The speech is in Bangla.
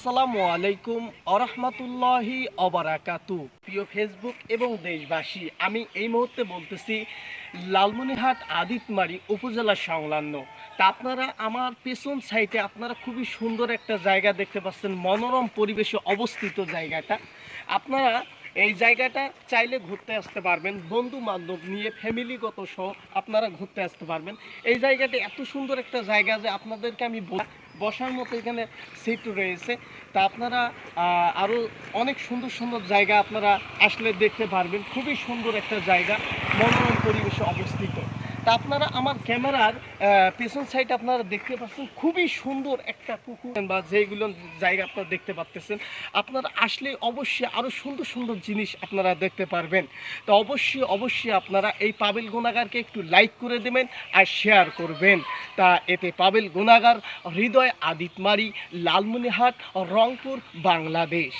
আসসালামু আলাইকুম আরহামতুল্লাহি অবরাকাতু। প্রিয় ফেসবুক এবং দেশবাসী, আমি এই মুহূর্তে বলতেছি, লালমনিরহাট আদিতমারি উপজেলা সংলগ্ন। তা আপনারা আমার পেছন সাইডে আপনারা খুবই সুন্দর একটা জায়গা দেখতে পাচ্ছেন, মনোরম পরিবেশে অবস্থিত জায়গাটা। আপনারা এই জায়গাটা চাইলে ঘুরতে আসতে পারবেন বন্ধু বান্ধব নিয়ে ফ্যামিলিগত সহ আপনারা ঘুরতে আসতে পারবেন। এই জায়গাটা এত সুন্দর একটা জায়গা যে আপনাদেরকে আমি বসার মতো এখানে সিট রয়েছে। তা আপনারা আরও আরও অনেক সুন্দর সুন্দর জায়গা আপনারা আসলে দেখতে পারবেন। খুবই সুন্দর একটা জায়গা, মনোরম পরিবেশে অবস্থিত। আপনারা আমার ক্যামেরার পেছন সাইড আপনারা দেখতে পাচ্ছেন, খুবই সুন্দর একটা পুকুর বা যেগুলো জায়গা আপনারা দেখতে পাচ্ছেন আপনারা আসলে অবশ্যই আরও সুন্দর সুন্দর জিনিস আপনারা দেখতে পারবেন। তো অবশ্যই অবশ্যই আপনারা এই পাবেল গুণাগারকে একটু লাইক করে দেবেন আর শেয়ার করবেন। তা এতে পাবেল গুণাগার হৃদয় আদিতমারি লালমনিহাট রংপুর, বাংলাদেশ।